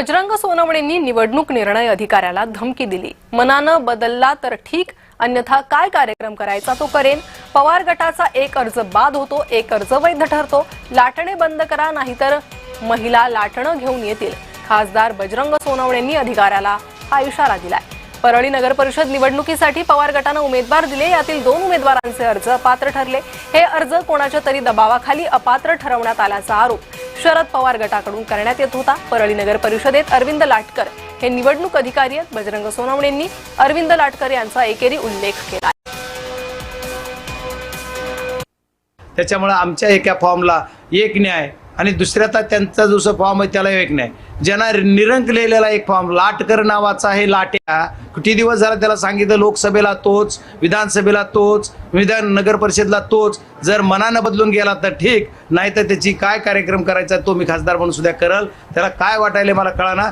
बजरंग सोनवणेंनी निवडणूक निर्णय अधिकाऱ्याला धमकी दिली. मनानं बदलला तर ठीक अन्यथा काय कार्यक्रम करायचा तो करेन. पवार गटाचा एक अर्ज बाद होतो एक अर्ज वैध ठरतो. लाटणे बंद करा नाहीतर महिला लाटणं घेऊन येतील. खासदार बजरंग सोनवणेंनी अधिकाऱ्याला हा इशारा दिलाय. परळी नगर परिषद निवडणुकीसाठी पवार गटानं उमेदवार दिले यातील दोन उमेदवारांचे अर्ज अपात्र ठरले. हे अर्ज कोणाच्या तरी दबावाखाली अपात्र ठरवण्यात आल्याचा आरोप. शरद पवार गटाकडून करण्यात येत होता. परळी नगर परिषदेत अरविंद लाटकर हे निवडणूक अधिकारी आहेत. बजरंग सोनवणेंनी अरविंद लाटकर यांचा एकेरी उल्लेख केला त्याच्यामुळं आमच्या एका फॉर्मला एक न्याय आणि दुसऱ्याचा त्यांचा जो फॉर्म आहे त्याला एक नाही. ज्यांना निरंकलेला एक फॉर्म लाटकर नावाचा आहे लाट्या. किती दिवस झाला त्याला सांगितलं लोकसभेला तोच विधानसभेला तोच विधान नगर परिषदला तोच. जर मनानं बदलून गेला तर ठीक नाही तर त्याची काय कार्यक्रम करायचा तो मी खासदार म्हणून सुद्धा करल त्याला काय वाटायला मला कळाना?